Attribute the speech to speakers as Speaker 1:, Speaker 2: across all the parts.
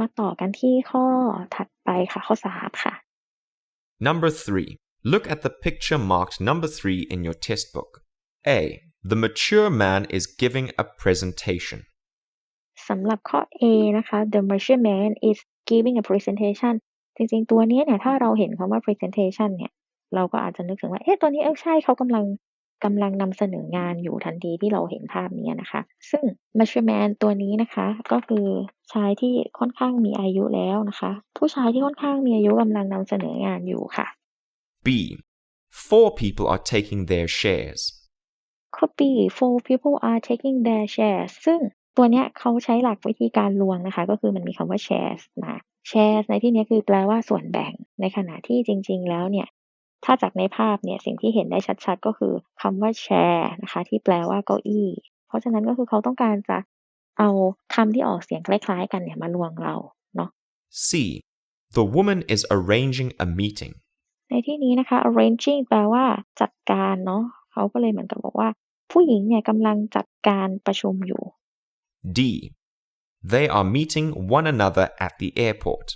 Speaker 1: มาต่อกันที่ข้อถัดไปค่ะข้อสามค่ะ
Speaker 2: Number 3. Look at the picture marked number 3 in your test book. A. The mature man is giving a presentation.
Speaker 1: สำหรับข้อ A นะคะ the mature man is giving a presentation จริงๆ ตัวเนี้ยเนี่ย ถ้าเราเห็นคำว่า presentation เนี่ย เราก็อาจจะนึกถึงว่า เอ๊ะ ตัวนี้เออใช่เขากำลัง กำลังนำเสนองานอยู่ทันทีที่เราเห็นภาพนี้นะคะ ซึ่ง mature man ตัวนี้นะคะ ก็คือชายที่ค่อนข้างมีอายุแล้วนะคะ ผู้ชายที่ค่อนข้างมีอายุกำลังนำเสนองานอยู่ค่ะ
Speaker 2: B. Four people are taking their shares.
Speaker 1: ข้อ B four people are taking their shares ซึ่งตัวเนี้ยเขาใช้หลักวิธีการลวงนะคะ ก็คือมันมีคำว่า shares มา shares ในที่เนี้ยคือแปลว่าส่วนแบ่ง ในขณะที่จริง ๆ แล้วเนี่ย ถ้าจากในภาพเนี่ยสิ่งที่เห็นได้ชัดๆ ก็คือคำว่า share นะคะที่แปลว่าเก้าอี้ เพราะฉะนั้นก็คือเขาต้องการจะเอาคำที่ออกเสียงคล้ายๆ กันเนี่ยมาลวงเราเนาะ
Speaker 2: C. The woman is arranging a meeting.
Speaker 1: ในที่นี้นะคะ arranging แปลว่าจัดการเนาะเขาก็เลยเหมือนกับบอกว่า ผู้หญิงเนี่ยกำลังจัดการประชุมอยู่
Speaker 2: D. They are meeting one another at the airport.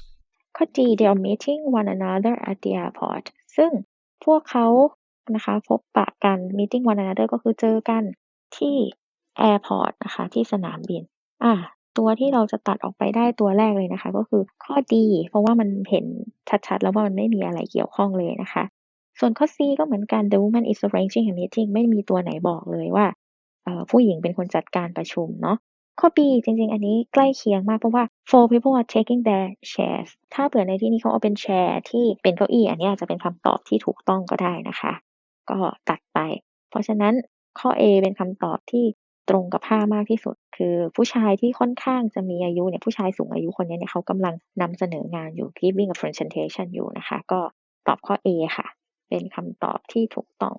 Speaker 1: ข้อ G they are meeting one another at the airport ซึ่ง พวกเขานะคะพบปะกัน meeting one another ก็คือเจอกันที่ airport นะคะที่สนามบินอะตัวที่เราจะตัดออกไปได้ตัวแรกเลยนะคะ ก็คือข้อ D เพราะว่ามันเห็นชัดๆ แล้วว่ามันไม่มีอะไรเกี่ยวข้องเลยนะคะ ส่วนข้อ C ก็เหมือนกัน the woman is arranging a meeting ไม่มีตัวไหนบอกเลยว่าผู้หญิงเป็นคนจัดการประชุมเนาะ ข้อ B จริง ๆ อันนี้ใกล้เคียงมากเพราะว่า four people are taking their chairs ถ้าเผื่อในที่นี้เขาเอาเป็นแชร์ที่เป็นเก้าอี้อันนี้อาจจะเป็นคำตอบที่ถูกต้องก็ได้นะคะ ก็ตัดไป เพราะฉะนั้นข้อ A เป็นคำตอบที่ตรงกับภาพมากที่สุด คือผู้ชายที่ค่อนข้างจะมีอายุเนี่ยผู้ชายสูงอายุคนนี้เนี่ยเขากำลังนำเสนองานอยู่ giving a presentation อยู่นะคะ ก็ตอบข้อ A ค่ะ เป็นคำตอบที่ถูกต้อง